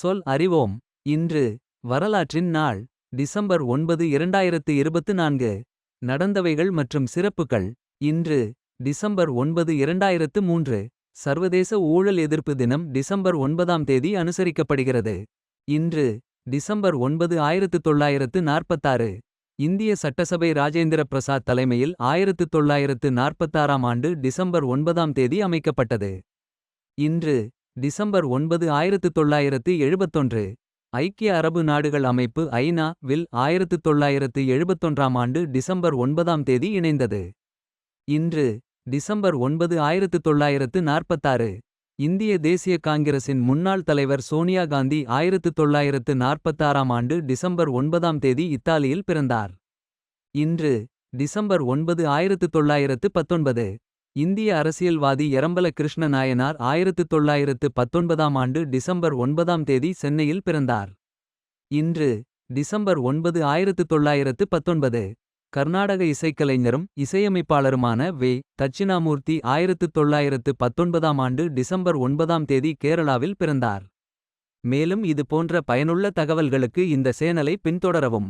சொல் அறிவோம். இன்று வரலாற்றின் நாள் டிசம்பர் ஒன்பது இரண்டாயிரத்து இருபத்து நான்கு. நடந்தவைகள் மற்றும் சிறப்புகள் இன்று டிசம்பர் ஒன்பது இரண்டாயிரத்து மூன்று. சர்வதேச ஊழல் எதிர்ப்பு தினம் டிசம்பர் ஒன்பதாம் தேதி அனுசரிக்கப்படுகிறது. இன்று டிசம்பர் ஒன்பது ஆயிரத்து தொள்ளாயிரத்து நாற்பத்தாறு. இந்திய சட்டசபை ராஜேந்திர பிரசாத் தலைமையில் ஆயிரத்து தொள்ளாயிரத்து நாற்பத்தாறாம் ஆண்டு டிசம்பர் ஒன்பதாம் தேதி அமைக்கப்பட்டது. இன்று டிசம்பர் ஒன்பது ஆயிரத்து தொள்ளாயிரத்து எழுபத்தொன்று. ஐக்கிய அரபு நாடுகள் அமைப்பு ஐநா வில் ஆயிரத்து தொள்ளாயிரத்து எழுபத்தொன்றாம் ஆண்டு டிசம்பர் ஒன்பதாம் தேதி இணைந்தது. இன்று டிசம்பர் ஒன்பது ஆயிரத்து தொள்ளாயிரத்து நாற்பத்தாறு. இந்திய தேசிய காங்கிரசின் முன்னாள் தலைவர் சோனியா காந்தி ஆயிரத்து தொள்ளாயிரத்து நாற்பத்தாறாம் ஆண்டு டிசம்பர் ஒன்பதாம் தேதி இத்தாலியில் பிறந்தார். இன்று டிசம்பர் ஒன்பது ஆயிரத்து தொள்ளாயிரத்து பத்தொன்பது. இந்திய அரசியல்வாதி எரம்பல கிருஷ்ண நாயனார் ஆயிரத்து தொள்ளாயிரத்து பத்தொன்பதாம் ஆண்டு டிசம்பர் ஒன்பதாம் தேதி சென்னையில் பிறந்தார். இன்று டிசம்பர் ஒன்பது ஆயிரத்து தொள்ளாயிரத்து பத்தொன்பது கர்நாடக இசைக்கலைஞரும் இசையமைப்பாளருமான வே. தட்சிணாமூர்த்தி ஆயிரத்து தொள்ளாயிரத்து பத்தொன்பதாம் ஆண்டு டிசம்பர் ஒன்பதாம் தேதி கேரளாவில் பிறந்தார். மேலும் இது போன்ற பயனுள்ள தகவல்களுக்கு இந்த சேனலை பின்தொடரவும்.